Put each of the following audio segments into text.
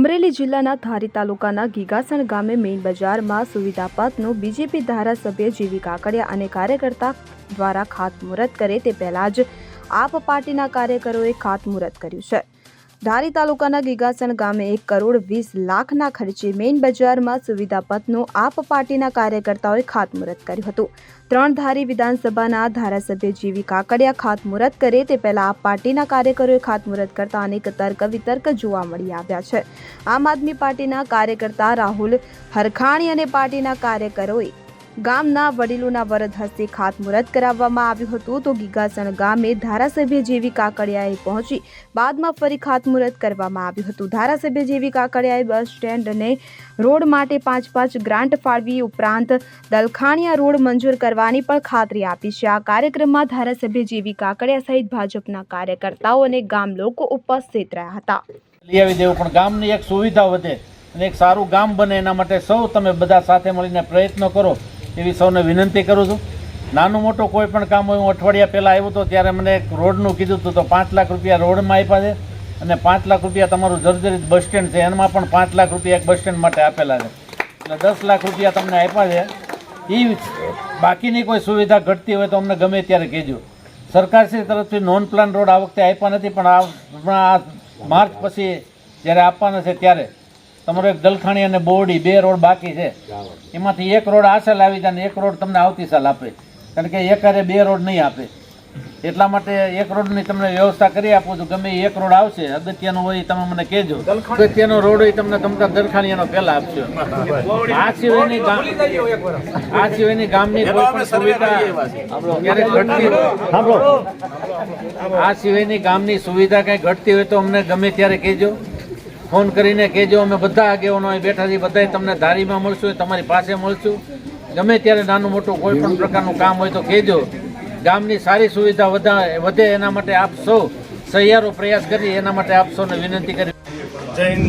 અમરેલી જિલ્લાના ધારી તાલુકાના ગીગાસણ ગામે મેઇન બજારમાં સુવિધાપથનું બીજેપી ધારાસભ્ય જીવી કાકડિયા અને કાર્યકર્તા દ્વારા ખાતમુહૂર્ત કરે તે પહેલા જ આપ પાર્ટીના કાર્યકરોએ ખાતમુહૂર્ત કર્યું છે. ધારી તાલુકાના ગીગાસણ ગામે એક કરોડ વીસ લાખના ખર્ચે મેઇન બજારમાં સુવિધાપથનું આપ પાર્ટીના કાર્યકર્તાઓએ ખાતમુહૂર્ત કર્યું હતું. ત્રણ ધારી વિધાનસભાના ધારાસભ્ય જીવી કાકડિયા ખાતમુહૂર્ત કરે તે પહેલા આપ પાર્ટીના કાર્યકરોએ ખાતમુહૂર્ત કરતા અનેક તર્ક વિતર્ક જોવા મળી આવ્યા છે. આમ આદમી પાર્ટીના કાર્યકર્તા રાહુલ હરખાણી અને પાર્ટીના કાર્યકરોએ ગામના વડીલોના વરદ હસ્તે ખાતમુહૂર્ત કરાવવામાં આવ્યું હતું તો ગીગાસણ ગામે ધારાસભ્ય જેવી કાકડિયાએ પહોંચી બાદમાં ફરી ખાતમુહૂર્ત કરવામાં આવ્યું હતું. ધારાસભ્ય જેવી કાકડિયાએ બસ સ્ટેન્ડ અને રોડ માટે પાંચ પાંચ ગ્રાન્ટ ફાળવી ઉપરાંત દલખાણીયા રોડ મંજૂર કરવાની પણ ખાતરી આપી છે. આ કાર્યક્રમમાં ધારાસભ્ય જેવી કાકડિયા સહિત ભાજપના કાર્યકર્તાઓ અને ગામ લોકો ઉપસ્થિત રહ્યા હતા. પણ ગામની એક સુવિધા વધે અને એક સારું ગામ બને એના માટે સૌ તમે બધા સાથે મળીને પ્રયત્નો કરો. એવી સૌને વિનંતી કરું છું. નાનું મોટું કોઈ પણ કામ હોય, હું અઠવાડિયા પહેલાં આવ્યો હતો ત્યારે મને એક રોડનું કીધું હતું તો પાંચ લાખ રૂપિયા રોડમાં આપ્યા છે અને પાંચ લાખ રૂપિયા તમારું જર્જરિત બસ સ્ટેન્ડ છે. એમાં પણ પાંચ લાખ રૂપિયા એક બસ સ્ટેન્ડ માટે આપેલા છે. એટલે દસ લાખ રૂપિયા તમને આપ્યા છે. એ બાકીની કોઈ સુવિધા ઘટતી હોય તો અમને ગમે ત્યારે કહેજો. સરકારશ્રી તરફથી નોન પ્લાન રોડ આ વખતે આપ્યા નથી, પણ આ માર્ચ પછી જ્યારે આપવાના છે ત્યારે તમારો એક દલખાણી અને બોરડી બે રોડ બાકી છે. એમાંથી એક રોડ આ સાલ આવી જાય અને એક રોડ તમને આવતી સાલ આપે. કારણ કે એકારે બે રોડ નહીં આપે. એટલા માટે એક રોડની તમને વ્યવસ્થા કરી આપું છું. ગમે એ એક રોડ આવશે અગત્યનો હોય એ તમે મને કહેજો. અગત્યનો રોડ હોય તમને તમતા દલખાણીયાનો પહેલા આપજો. આ સિવાયની ગામ આ સિવાયની ગામની કોઈ પણ સુવિધા ક્યારેક ઘટતી હોય. આ સિવાયની ગામની સુવિધા કંઈ ઘટતી હોય તો અમને ગમે ત્યારે કહેજો. ફોન કરીને કહેજો, અમે બધા આગેવાનો બેઠા છીએ બધા તમને ધારીમાં મળશું તમારી પાસે મળશું. ગમે ત્યારે નાનું મોટું કોઈ પણ પ્રકારનું કામ હોય તો કહેજો. ગામની સારી સુવિધા વધા, વધે એના માટે આપ સૌ સહિયારો પ્રયાસ કરી, એના માટે આપ સૌને વિનંતી કરી. જય હિન્દ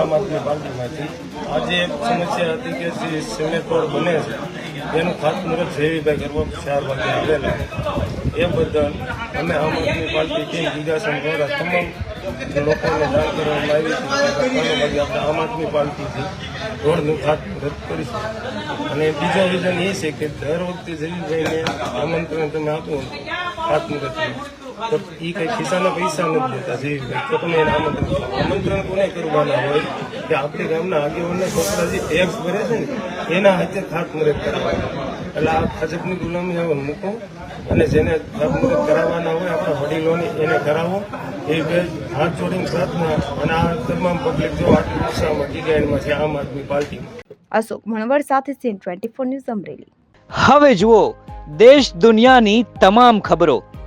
આમ આદમી પાર્ટીમાંથી. આજે એક સમસ્યા હતી કે જે સિમેન્ટ બને છે. એનું ખાતમુહૂર્ત સેવીભાઈ કરવા ચાર વાગે આવેલા. એ બદલ અમે આમ આદમી પાર્ટી ટીમ ગીગાસન દ્વારા તમામ લોકોને જાણ કરવામાં આવી કે આપણે આમ આદમી પાર્ટીથી રોડનું ખાતમુહૂર્ત કરીશું. અને બીજો રીઝન એ છે કે દર વખતે જરીભાઈને આમંત્રણ તમે આપો ખાતમુહૂર્તનું તો એ કઈ ખિસ્સાના પૈસા નથી દેતા. જે તમે એને આમંત્રણ. આમંત્રણ કોને કરવાના હોય? કે આપણે ગામના આગેવાનને છોકરા જે ટેક્સ ભરે છે ને એના હાથે ખાતમુહૂર્ત કરવાના એટલે આ ભાજપની ગુલામી હવે મૂકો અને જેને ખાતમુહૂર્ત કરાવવાના હોય આપણા વડીલોને એને કરાવો. એ બે હાથ જોડીને પ્રાર્થના અને આ તમામ પબ્લિક જો આટલી ઉત્સાહમાં ડિઝાઇનમાં છે આમ આદમી પાર્ટી. અશોક મણવર સાથે CN twenty four news Amreli. હવે જુઓ દેશ દુનિયાની તમામ ખબરો.